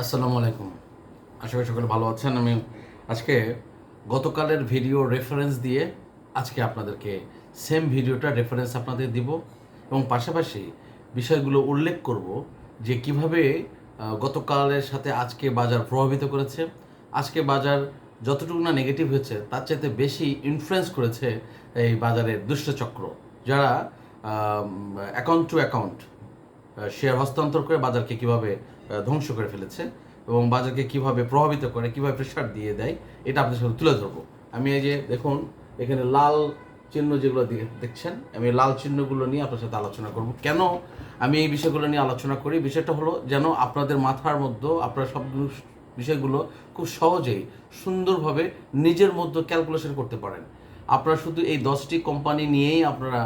আসসালামু আলাইকুম। আশা করি সকলে ভালো আছেন। আমি আজকে গতকালের ভিডিও রেফারেন্স দিয়ে আজকে আপনাদেরকে সেম ভিডিওটা রেফারেন্স আপনাদের দিব এবং পাশাপাশি বিষয়গুলো উল্লেখ করব যে কীভাবে গতকালের সাথে আজকে বাজার প্রভাবিত করেছে। আজকে বাজার যতটুকু না নেগেটিভ হয়েছে, তার চাইতে বেশি ইনফ্লুয়েন্স করেছে এই বাজারের দুষ্টচক্র যারা অ্যাকাউন্ট টু অ্যাকাউন্ট শেয়ার হস্তান্তর করে বাজারকে কীভাবে ধ্বংস করে ফেলেছে এবং বাজারকে কীভাবে প্রভাবিত করে, কীভাবে প্রেশার দিয়ে দেয়, এটা আপনাদের সাথে তুলে ধরবো। আমি এই যে দেখুন, এখানে লাল চিহ্ন যেগুলো দেখছেন, আমি লাল চিহ্নগুলো নিয়ে আপনার সাথে আলোচনা করব। কেন আমি এই বিষয়গুলো নিয়ে আলোচনা করি? বিষয়টা হলো যেন আপনাদের মাথার মধ্যে, আপনারা সব বিষয়গুলো খুব সহজেই সুন্দরভাবে নিজের মধ্যে ক্যালকুলেশন করতে পারেন। আপনারা শুধু এই দশটি কোম্পানি নিয়েই আপনারা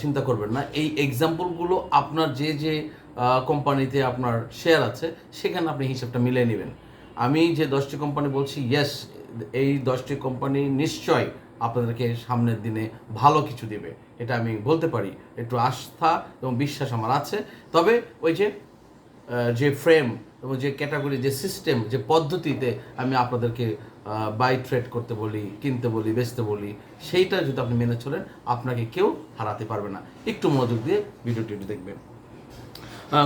চিন্তা করবেন না। এই এক্সাম্পলগুলো আপনার যে যে কোম্পানিতে আপনার শেয়ার আছে, সেখানে আপনি হিসাবটা মিলিয়ে নেবেন। আমি যে দশটি কোম্পানি বলছি ইয়েস এই দশটি কোম্পানি নিশ্চয় আপনাদেরকে সামনের দিনে ভালো কিছু দেবে। এটা আমি বলতে পারি, একটু আস্থা এবং বিশ্বাস আমার আছে। তবে ওই যে যে ফ্রেম এবং যে ক্যাটাগরি যে সিস্টেম যে পদ্ধতিতে আমি আপনাদেরকে বাই ট্রেড করতে বলি, কিনতে বলি, বেচতে বলি, সেইটা যদি আপনি মেনে চলেন, আপনাকে কেউ হারাতে পারবে না। একটু মনোযোগ দিয়ে ভিডিওটি দেখবেন।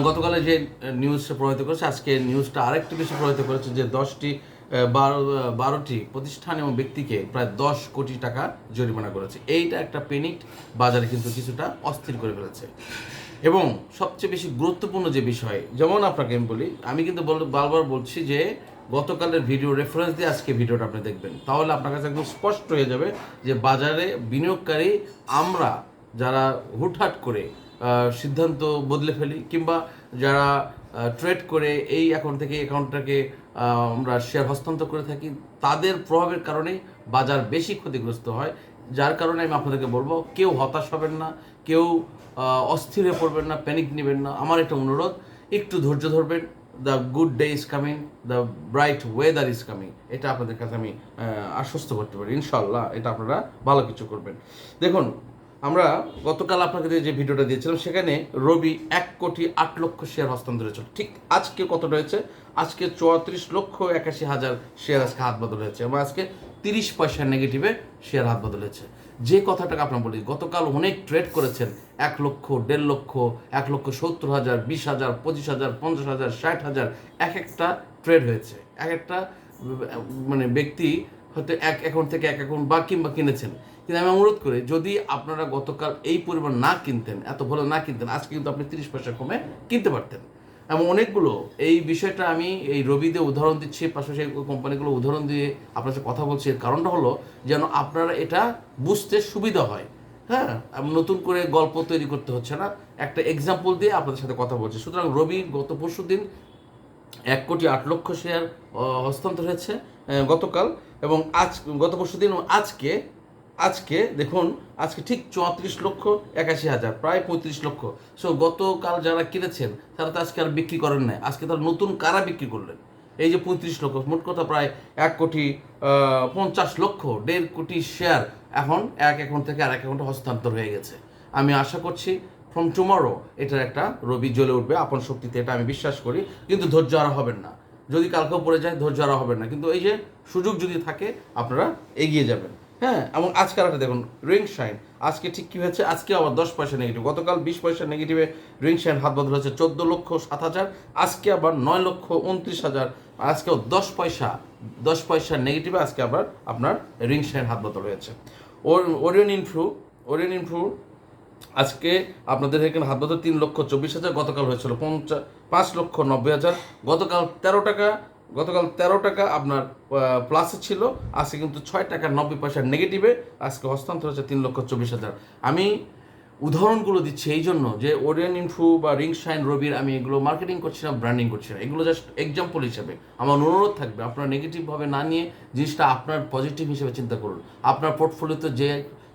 গতকালে যে নিউজটা প্রভাবিত করেছে, আজকে নিউজটা আরেকটু বেশি প্রভাবিত করেছে যে দশটি বারো বারোটি প্রতিষ্ঠান এবং ব্যক্তিকে প্রায় দশ কোটি টাকা জরিমানা করেছে। এইটা একটা পেনিক বাজারে কিন্তু কিছুটা অস্থির করে ফেলেছে। এবং সবচেয়ে বেশি গুরুত্বপূর্ণ যে বিষয়, যেমন আপনাকে আমি বলি, আমি কিন্তু বারবার বলছি যে গতকালের ভিডিও রেফারেন্স দিয়ে আজকে ভিডিওটা আপনি দেখবেন। তাহলে আপনার কাছে একদম স্পষ্ট হয়ে যাবে যে বাজারে বিনিয়োগকারী আমরা যারা হুটহাট করে সিদ্ধান্ত বদলে ফেলি কিংবা যারা ট্রেড করে এই অ্যাকাউন্ট থেকে অ্যাকাউন্টটাকে আমরা শেয়ার হস্তান্তর করে থাকি, তাদের প্রভাবের কারণেই বাজার বেশি ক্ষতিগ্রস্ত হয়। যার কারণে আমি আপনাদেরকে বলব, কেউ হতাশ হবেন না, কেউ অস্থির পড়বেন না প্যানিক নেবেন না। আমার একটা অনুরোধ, একটু ধৈর্য ধরবেন the good day is coming the bright weather is coming এটা আপনাদের কাছে আমি আশ্বস্ত করতে পারি ইনশাল্লাহ এটা আপনারা ভালো কিছু করবেন। দেখুন, আমরা গতকাল আপনাকে যে ভিডিওটা দিয়েছিলাম, সেখানে রবি এক কোটি আট লক্ষ শেয়ার হস্তান্তর হয়েছিল। ঠিক আজকে কত রয়েছে আজকে চুয়াত্রিশ লক্ষ একাশি হাজার শেয়ার আজকে হাত বদল হয়েছে এবং আজকে তিরিশ পয়সা নেগেটিভে শেয়ার হাত বদলেছে। যে কথাটাকে আপনার বলি, গতকাল অনেক ট্রেড করেছেন, এক লক্ষ, দেড় লক্ষ, এক লক্ষ সত্তর হাজার, বিশ হাজার, পঁচিশ হাজার, পঞ্চাশ হাজার, ষাট হাজার, এক একটা ট্রেড হয়েছে। এক একটা মানে ব্যক্তি হয়তো এক অ্যাকাউন্ট থেকে এক অ্যাকাউন্ট বা কিংবা কিনেছেন। কিন্তু আমি অনুরোধ করি, যদি আপনারা গতকাল এই পরিমাণ না কিনতেন, এত ভালো না কিনতেন, আজকে কিন্তু আপনি তিরিশ পয়সা কমে কিনতে পারতেন। এবং অনেকগুলো, এই বিষয়টা আমি এই রবিতে উদাহরণ দিচ্ছি, পাশাপাশি কোম্পানিগুলো উদাহরণ দিয়ে আপনার সাথে কথা বলছি। এর কারণটা হলো যেন আপনারা এটা বুঝতে সুবিধা হয়। হ্যাঁ? নতুন করে গল্প তৈরি করতে হচ্ছে না। একটা এক্সাম্পল দিয়ে আপনাদের সাথে কথা বলছি। সুতরাং রবি গত পরশু দিন এক কোটি আট লক্ষ শেয়ার হস্তান্তর হয়েছে গতকাল এবং আজ, গত পরশু দিন আজকে আজকে, দেখুন, আজকে ঠিক চুয়াত্রিশ লক্ষ একাশি হাজার, প্রায় পঁয়ত্রিশ লক্ষ। সো গতকাল যারা কিনেছেন, তারা তো আজকে আর বিক্রি করেন নাই। আজকে তারা নতুন কারা বিক্রি করলেন? এই যে পঁয়ত্রিশ লক্ষ, মোট কথা প্রায় এক কোটি পঞ্চাশ লক্ষ, দেড় কোটি শেয়ার এখন এক অ্যাকাউন্ট থেকে আর এক অ্যাকাউন্টে হস্তান্তর হয়ে গেছে। আমি আশা করছি ফ্রম টুমরো এটার একটা রবি জ্বলে উঠবে। আপন শক্তিতে এটা আমি বিশ্বাস করি। কিন্তু ধৈর্য আর হবেন না। যদি কালকেও পড়ে যায়, ধৈর্য আর হবেন না। কিন্তু এই যে সুযোগ যদি থাকে, আপনারা এগিয়ে যাবেন। হ্যাঁ এবং আজকে আর একটা দেখুন রিং শাইন আজকে ঠিক কী হয়েছে? আজকে আবার দশ পয়সা নেগেটিভ গতকাল বিশ পয়সা নেগেটিভে রিং শাইন হাত বদল হয়েছে চোদ্দ লক্ষ সাত হাজার, আজকে আবার নয় লক্ষ উনত্রিশ হাজার আজকেও দশ পয়সা দশ পয়সা নেগেটিভে আজকে আবার আপনার রিং শাইন হাত বদল হয়েছে। ওর, ওরিয়ন ইনফ্লু ওরিয়ন ইনফ্লু আজকে আপনাদের এখানে হাত বদল তিন লক্ষ চব্বিশ হাজার, গতকাল হয়েছিল পঞ্চাশ পাঁচ লক্ষ নব্বই হাজার, গতকাল তেরো টাকা গতকাল তেরো টাকা আপনার প্লাসে ছিল, আজকে কিন্তু ছয় টাকা নব্বই পয়সা নেগেটিভে আজকে হস্তান্তর হচ্ছে তিন লক্ষ চব্বিশ হাজার। আমি উদাহরণগুলো দিচ্ছি এই জন্য যে ওরিয়ন ইনফু বা রিং শাইন রবির আমি এগুলো মার্কেটিং করছি না ব্র্যান্ডিং করছি না। এগুলো জাস্ট এক্সাম্পল হিসেবে। আমার অনুরোধ থাকবে, আপনার নেগেটিভভাবে না নিয়ে জিনিসটা আপনার পজিটিভ হিসেবে চিন্তা করুন। আপনার পোর্টফোলিওতে যে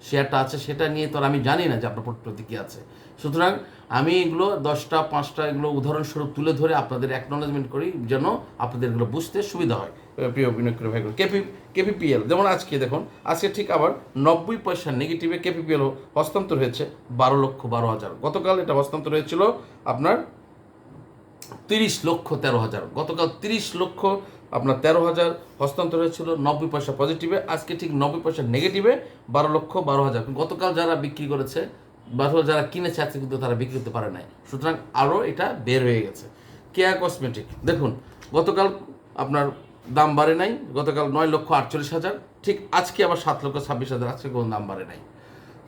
শেয়ারটা আছে, সেটা নিয়ে তো আমি জানি না যে আপনার কী আছে। সুতরাং আমি এগুলো দশটা, পাঁচটা এগুলো উদাহরণস্বরূপ তুলে ধরে আপনাদের অ্যাকনোলেজমেন্ট করি যেন আপনাদের এগুলো বুঝতে সুবিধা হয়। প্রিয় বিনিয়োগকারী ভাইগুলো কেপি, কেপিপিএল, যেমন আজকে দেখুন, আজকে ঠিক আবার নব্বই পয়সা নেগেটিভে কেপিপিএল হস্তান্তর হয়েছে বারো লক্ষ বারো হাজার। গতকাল এটা হস্তান্তর হয়েছিল আপনার তিরিশ লক্ষ তেরো হাজার। গতকাল তিরিশ লক্ষ আপনার তেরো হাজার হস্তান্তর হয়েছিল, নব্বই পয়সা পজিটিভে আজকে ঠিক নব্বই পয়সা নেগেটিভে বারো লক্ষ বারো হাজার। গতকাল যারা বিক্রি করেছে বা যারা কিনেছে, আজকে কিন্তু তারা বিক্রি করতে পারে নাই। সুতরাং আরও এটা বের হয়ে গেছে। কেয়া কসমেটিক দেখুন, গতকাল আপনার দাম বাড়ে নাই, গতকাল নয় লক্ষ আটচল্লিশ হাজার, ঠিক আজকে আবার সাত লক্ষ ছাব্বিশ হাজার, আজকে কোনো দাম বাড়ে নাই।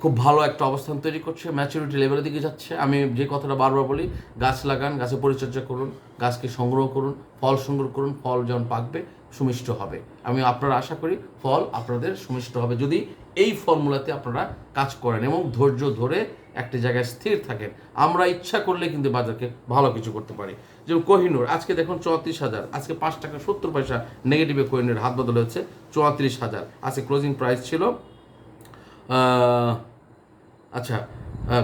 খুব ভালো একটা অবস্থান তৈরি করছে ম্যাচুরিটি লেভেলের দিকে যাচ্ছে। আমি যে কথাটা বারবার বলি, গাছ লাগান, গাছে পরিচর্যা করুন, গাছকে সংগ্রহ করুন, ফল সংগ্রহ করুন, ফল যখন পাকবে, সুমিষ্ট হবে। আমি আপনারা আশা করি ফল আপনাদের সুমিষ্ট হবে। যদি এই ফর্মুলাতে আপনারা কাজ করেন এবং ধৈর্য ধরে একটি জায়গায় স্থির থাকেন, আমরা ইচ্ছা করলে কিন্তু বাজারকে ভালো কিছু করতে পারি। যেমন কোহিনুর, আজকে দেখুন চৌত্রিশ হাজার, আজকে পাঁচ টাকা সত্তর পয়সা নেগেটিভে কোহিনুর হাত বদল হয়েছে, চৌত্রিশ হাজার। আজকে ক্লোজিং প্রাইস ছিল আচ্ছা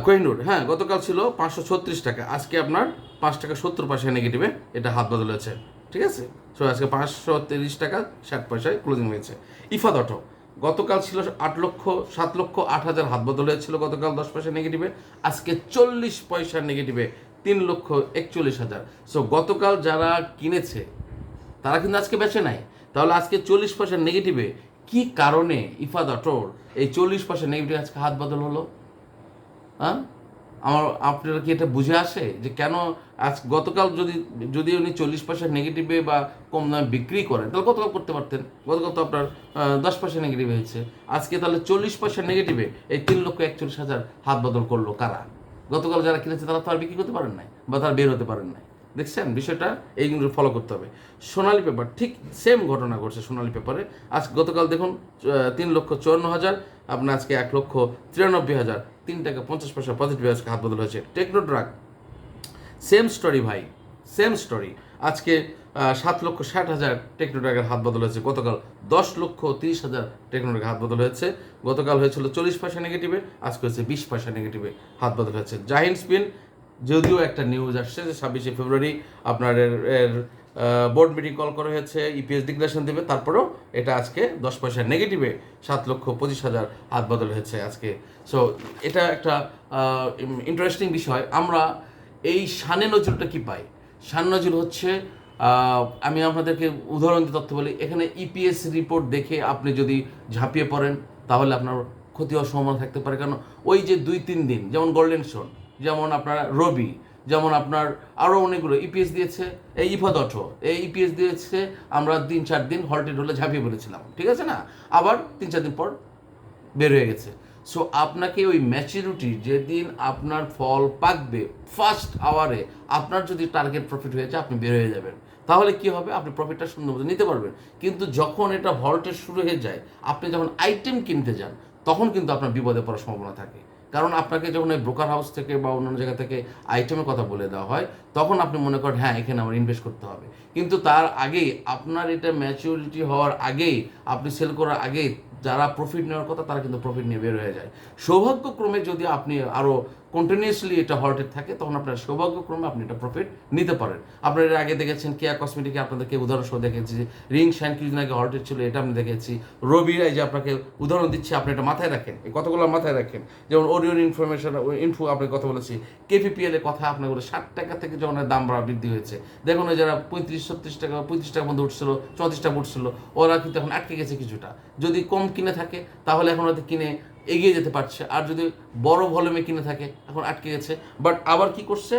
কোহিনুর হ্যাঁ গতকাল ছিল পাঁচশো ছত্রিশ টাকা, আজকে আপনার পাঁচ টাকা সত্তর পয়সা নেগেটিভে এটা হাত বদল হয়েছে, ঠিক আছে? সো আজকে পাঁচশো তিরিশ টাকা ষাট পয়সায় ক্লোজিং হয়েছে। ইফাদ অটো, গতকাল ছিল আট লক্ষ, সাত লক্ষ আট হাজার হাত বদল হয়েছিল গতকাল দশ পয়সা নেগেটিভে আজকে চল্লিশ পয়সা নেগেটিভে তিন লক্ষ একচল্লিশ হাজার। সো গতকাল যারা কিনেছে, তারা কিন্তু আজকে বেচে নাই। তাহলে আজকে চল্লিশ পয়সা নেগেটিভে কি কারণে ইফাদ অটোর এই চল্লিশ পয়সা নেগেটিভ আজকে হাত বদল হলো? হ্যাঁ? আমার আপনারা কি এটা বুঝে আসে যে কেন আজ গতকাল যদি যদি উনি চল্লিশ পয়সা নেগেটিভে বা কম দামে বিক্রি করেন, তাহলে গতকাল করতে পারতেন? গতকাল তো আপনার দশ পয়সা নেগেটিভ হয়েছে। আজকে তাহলে চল্লিশ পয়সা নেগেটিভে এই তিন লক্ষ একচল্লিশ হাজার হাত বদল করল কারা? গতকাল যারা কিনেছে তারা তো আর বিক্রি করতে পারেন নাই বা তারা বের হতে পারেন নাই। দেখছেন? বিষয়টা এইগুলো ফলো করতে হবে। সোনালী পেপার ঠিক সেম ঘটনা ঘটছে সোনালি পেপারে আজ গতকাল দেখুন তিন লক্ষ চুয়ান্ন হাজার, আপনার আজকে এক লক্ষ তিরানব্বই হাজার। তিন টাকা, পঞ্চাশ পয়সা পজিটিভ আজকে হাত বদল হয়েছে। টেকনো ড্রাগ সেম স্টোরি ভাই সেম স্টোরি আজকে সাত লক্ষ ষাট হাজার টেকনোড্রাগের হাত বদল হয়েছে। গতকাল দশ লক্ষ তিরিশ হাজার টেকনো টেকনোড্রাগের হাত বদল হয়েছে। গতকাল হয়েছিল চল্লিশ পয়সা নেগেটিভে আজকে হচ্ছে বিশ পয়সা নেগেটিভে হাত বদল হয়েছে। জাহিন স্পিন যদিও একটা নিউজ আসছে যে ছাব্বিশে ফেব্রুয়ারি আপনার এর বোর্ড মিটিং কল করা হয়েছে ইপিএস ডিক্লারেশন দেবে, তারপরেও এটা আজকে দশ পয়সা নেগেটিভে সাত লক্ষ পঁচিশ হাজার হাত বদল হয়েছে আজকে। সো এটা একটা ইন্টারেস্টিং বিষয়। আমরা এই শানে নজরুলটা কি পাই? সান নজরুল হচ্ছে আমি আপনাদেরকে উদাহরণ দিয়ে তথ্য বলি, এখানে ইপিএস রিপোর্ট দেখে আপনি যদি ঝাঁপিয়ে পড়েন, তাহলে আপনার ক্ষতি হওয়ার সম্ভাবনা থাকতে পারে। কারণ ওই যে দুই তিন দিন, যেমন গোল্ডেন শোন যেমন আপনার রবি যেমন আপনার আরও অনেকগুলো ইপিএস দিয়েছে, এই ইফাদ অটো এই ইপিএস দিয়েছে, আমরা তিন চার দিন হল্টেড হলে ঝাঁপিয়ে পড়েছিলাম, ঠিক আছে না? আবার তিন চার দিন পর বের হয়ে গেছে। সো আপনাকে ওই ম্যাচুরিটি যেদিন আপনার ফল পাকবে ফার্স্ট আওয়ারে আপনার যদি টার্গেট প্রফিট হয়েছে আপনি বের হয়ে যাবেন। তাহলে কি হবে? আপনি প্রফিটটা সুন্দর মতো নিতে পারবেন। কিন্তু যখন এটা হল্টে শুরু হয়ে যায়, আপনি যখন আইটেম কিনতে যান, তখন কিন্তু আপনার বিপদে পড়ার সম্ভাবনা থাকে। কারণ আপনাকে যখন ওই ব্রোকার হাউস থেকে বা অন্যান্য জায়গা থেকে আইটেমের কথা বলে দেওয়া হয়, তখন আপনি মনে করেন হ্যাঁ এখানে আমার ইনভেস্ট করতে হবে। কিন্তু তার আগেই আপনার এটা ম্যাচিউরিটি হওয়ার আগেই, আপনি সেল করার আগেই যারা প্রফিট নেওয়ার কথা, তারা কিন্তু প্রফিট নিয়ে বের হয়ে যায়। সৌভাগ্যক্রমে যদি আপনি আরও কন্টিনিউয়াসলি এটা হল্টেড থাকে তখন আপনার সৌভাগ্যক্রমে আপনি এটা প্রফিট নিতে পারেন। আপনারা আগে দেখেছেন কেয়া কসমেটিকে আপনাদেরকে উদাহরণ সহ দেখেছি রিং শ্যান কিছুদিন আগে হল্টেড ছিল এটা আমি দেখেছি। রবির এই যে আপনাকে উদাহরণ দিচ্ছি, আপনি এটা মাথায় রাখেন, এই কতগুলো মাথায় রাখেন। যেমন ওরিয়ন ইনফরমেশন ইনফো আপনাকে কথা বলেছি কেপিপিএল এর কথা বলে ষাট টাকা থেকে যখন দাম বৃদ্ধি হয়েছে, দেখুন যারা পঁয়ত্রিশ, ছত্রিশ টাকা, পঁয়ত্রিশ টাকা মধ্যে উঠছিল, চৌত্রিশ টাকা উঠছিল, ওরা কিন্তু এখন আটকে গেছে কিছুটা। যদি কম কিনে থাকে, তাহলে এখন হয়তো কিনে এগিয়ে যেতে পারছে। আর যদি বড় ভলিউমে কিনে থাকে, এখন আটকে গেছে। বাট আবার কি করছে?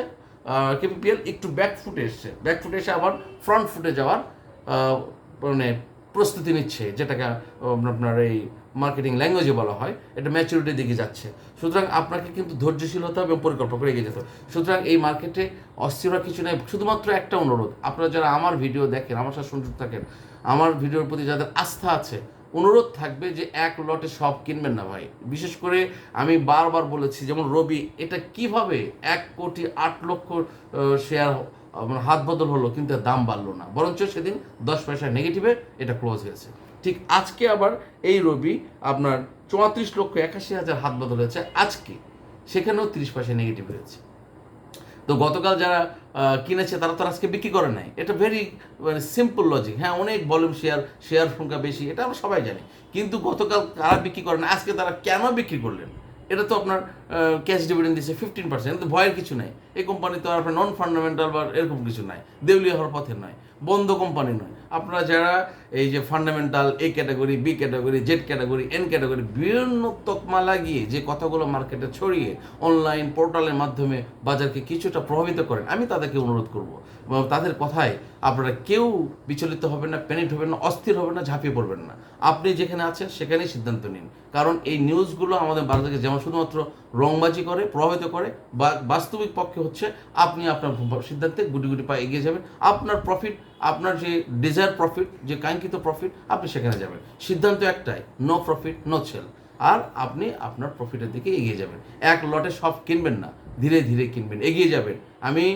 কেপিপিএল একটু ব্যাক ফুটে এসছে। ব্যাক ফুটে এসে আবার ফ্রন্ট ফুটে যাওয়ার মানে প্রস্তুতি নিচ্ছে, যেটাকে আপনার এই মার্কেটিং ল্যাঙ্গুয়েজে বলা হয়। এটা ম্যাচুরিটির দিকে যাচ্ছে। সুতরাং আপনাকে কিন্তু ধৈর্যশীল হতে হবে এবং পরিকল্পনা করে এগিয়ে যেতে হবে। সুতরাং এই মার্কেটে অস্থির হওয়ার কিছু নেই। শুধুমাত্র একটা অনুরোধ। আপনারা যারা আমার ভিডিও দেখেন, আমার সাথে সংযুক্ত থাকেন, আমার ভিডিওর প্রতি যাদের আস্থা আছে অনুরোধ থাকবে যে এক লটে সব কিনবেন না ভাই। বিশেষ করে আমি বারবার বলেছি, যেমন রবি, এটা কীভাবে এক কোটি আট লক্ষ শেয়ার হাত বদল হলো কিন্তু দাম বাড়লো না। বরঞ্চ সেদিন দশ পয়সা নেগেটিভে এটা ক্লোজ হয়েছে। ঠিক আজকে আবার এই রবি আপনার চুয়াত্রিশ লক্ষ একাশি হাজার হাত বদল হয়েছে। আজকে সেখানেও তিরিশ পয়সা নেগেটিভ হয়েছে। তো গতকাল যারা কিনেছে তারা তো আজকে বিক্রি করে নাই। এটা ভেরি মানে সিম্পল লজিক হ্যাঁ অনেক ভলিউম শেয়ার শেয়ার সংখ্যা বেশি, এটা আমরা সবাই জানি। কিন্তু গতকাল তারা বিক্রি করে না আজকে তারা কেন বিক্রি করলেন? এটা তো আপনার ক্যাশ ডিভিডেন্ড দিচ্ছে ফিফটিন পার্সেন্ট ভয়ের কিছু নাই। এই কোম্পানি তো আপনার নন ফান্ডামেন্টাল বা এরকম কিছু নাই। দেউলিয়া হওয়ার পথে নয়, বন্ধ কোম্পানি নয়। আপনারা যারা এই যে fundamental A category B category Z category N category বিভিন্ন তকমা লাগিয়ে যে কথাগুলো মার্কেটে ছড়িয়ে অনলাইন পোর্টালের মাধ্যমে বাজারকে কিছুটা প্রভাবিত করেন, আমি তাদেরকে অনুরোধ করব। তাদের কথায় আপনারা কেউ বিচলিত হবেন না প্যানিক হবেন না, অস্থির হবেন না, ঝাঁপিয়ে পড়বেন না। আপনি যেখানে আছেন সেখানেই সিদ্ধান্ত নিন। কারণ এই নিউজগুলো আমাদের বাজারকে যেমন শুধুমাত্র রংবাজি করে, প্রভাবিত করে, বা বাস্তবিক পক্ষে হচ্ছে, আপনি আপনার সিদ্ধান্তে গুটি গুটি পায়ে এগিয়ে যাবেন। আপনার প্রফিট আপনার যে ডিজায়ার প্রফিট যে কাঙ্ক্ষিত প্রফিট আপনি সেখানে যাবেন। সিদ্ধান্ত একটাই নো প্রফিট নো সেল আর আপনি আপনার প্রফিটের দিকে এগিয়ে যাবেন। এক লটে সব কিনবেন না। ধীরে ধীরে কিনবেন, এগিয়ে যাবেন। আমি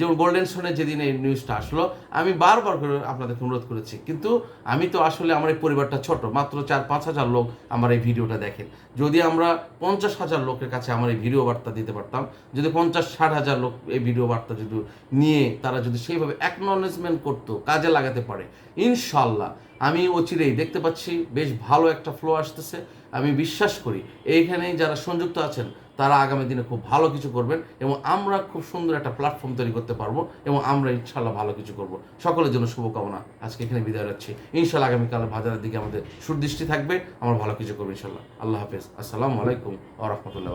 যেমন গোল্ডেন স্টোনের যেদিন এই নিউজটা আসলো, আমি বারবার করে আপনাদেরকে অনুরোধ করেছি। কিন্তু আমি তো আসলে আমার এই পরিবারটা ছোট, মাত্র চার পাঁচ হাজার লোক আমার এই ভিডিওটা দেখেন। যদি আমরা পঞ্চাশ হাজার লোকের কাছে আমার এই ভিডিও বার্তা দিতে পারতাম, যদি পঞ্চাশ ষাট হাজার লোক এই ভিডিও বার্তা যদি নিয়ে তারা যদি সেইভাবে অ্যাকনলেজমেন্ট করতো, কাজে লাগাতে পারে ইনশাল্লাহ আমি অচিরেই দেখতে পাচ্ছি, বেশ ভালো একটা ফ্লো আসতেছে। আমি বিশ্বাস করি এইখানে যারা সংযুক্ত আছেন তারা আগামী দিনে খুব ভালো কিছু করবেন এবং আমরা খুব সুন্দর একটা প্ল্যাটফর্ম তৈরি করতে পারব এবং আমরা ইনশাল্লাহ ভালো কিছু করব। সকলের জন্য শুভকামনা। আজকে এখানে বিদায় রাখছি। ইনশাল্লাহ আগামীকাল ভাজারের দিকে আমাদের সুদৃষ্টি থাকবে। আমরা ভালো কিছু করব ইনশাল্লাহ আল্লাহ হাফেজ। আসসালামু আলাইকুম আ রহমতুল্লাহ